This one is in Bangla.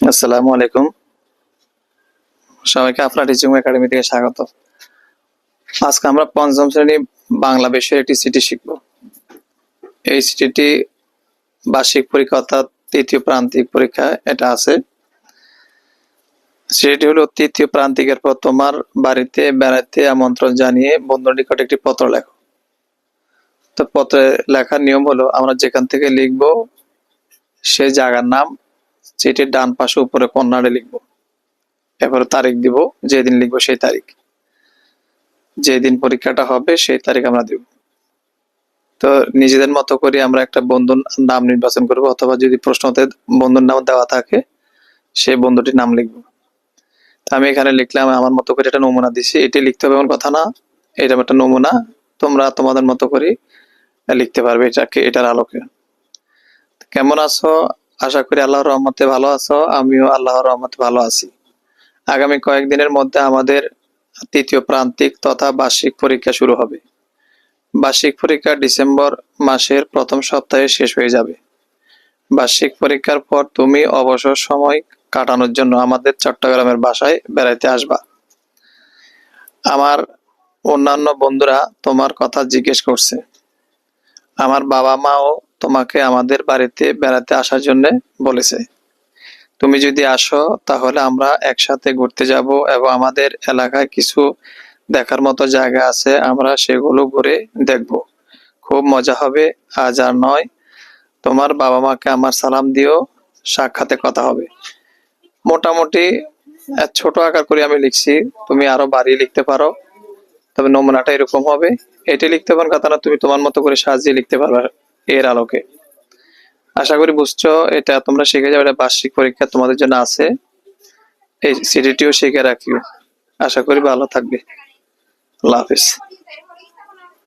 আসসালামু আলাইকুম। সবাইকে আপনার টিচিং একাডেমি থেকে স্বাগত। আজকে আমরা পঞ্চম শ্রেণি বাংলা বিষয়ে একটি সিটি শিখব। এই সিটিটি বার্ষিক পরীক্ষা অর্থাৎ তৃতীয় প্রান্তিক পরীক্ষা এটা আছে। সেটি হলো তৃতীয় প্রান্তিকের পর তোমার বাড়িতে, বেড়াতে আমন্ত্রণ জানিয়ে বন্ধুর নিকট একটি পত্র লেখো। তো পত্রে লেখার নিয়ম হলো আমরা যেখান থেকে লিখব সেই জায়গার নাম চিঠির ডান পাশে উপরে কন্নাড়ে লিখব। এরপরে তারিখ দিব, যেদিন লিখব সেই তারিখ। যেদিন পরীক্ষাটা হবে সেই তারিখ আমরা দিব। তো নিজেদের মতো করে আমরা একটা বন্ধুর নাম নির্বাচন করব, অথবা যদি প্রশ্নতে বন্ধুর নাম দেওয়া থাকে সেই বন্ধুটির নাম লিখব। তো আমি এখানে লিখলাম, আমার মতো করে একটা নমুনা দিছি, এটি লিখতে হবে এমন কথা না, এটা একটা নমুনা, তোমরা তোমাদের মতো করে লিখতে পারবে, এটাকে, এটার আলোকে। কেমন আছো? আশা করি আল্লাহর রহমতে ভালো আছো, আমিও আল্লাহর রহমতে ভালো আছি। আগামী কয়েকদিনের মধ্যে আমাদের তৃতীয় প্রান্তিক তথা বার্ষিক পরীক্ষা শুরু হবে। বার্ষিক পরীক্ষা ডিসেম্বর মাসের প্রথম সপ্তাহে শেষ হয়ে যাবে। বার্ষিক পরীক্ষার পর তুমি অবসর সময় কাটানোর জন্য আমাদের চট্টগ্রামের বাসায় বেড়াইতে আসবা। আমার অন্যান্য বন্ধুরা তোমার কথা জিজ্ঞেস করছে। আমার বাবা মাও তোমাকে আমাদের বাড়িতে বেড়াতে আসার জন্য বলেছে। তুমি যদি আসো, তাহলে আমরা একসাথে ঘুরতে যাব এবং আমাদের এলাকায় কিছু দেখার মতো জায়গা আছে, আমরা সেগুলো ঘুরে দেখব। খুব মজা হবে, আজ আর নয়। তোমার বাবা মাকে আমার সালাম দিও, সাক্ষাতে কথা হবে। মোটামুটি ছোট আকার করে আমি লিখছি, তুমি আরও বাড়িয়ে লিখতে পারো। তবে নমুনাটা এরকম হবে। এটি লিখতে পারেন কথা না, তুমি তোমার মতো করে সাজিয়ে লিখতে পারবে। এর আলোকে। আশা করি বুঝছ, এটা তোমরা শিখে যাবে, এটা বার্ষিক পরীক্ষা তোমাদের জন্য আছে। এই সিডিটিও শিখে রাখিও। আশা করি ভালো থাকবে। আল্লাহ হাফিজ।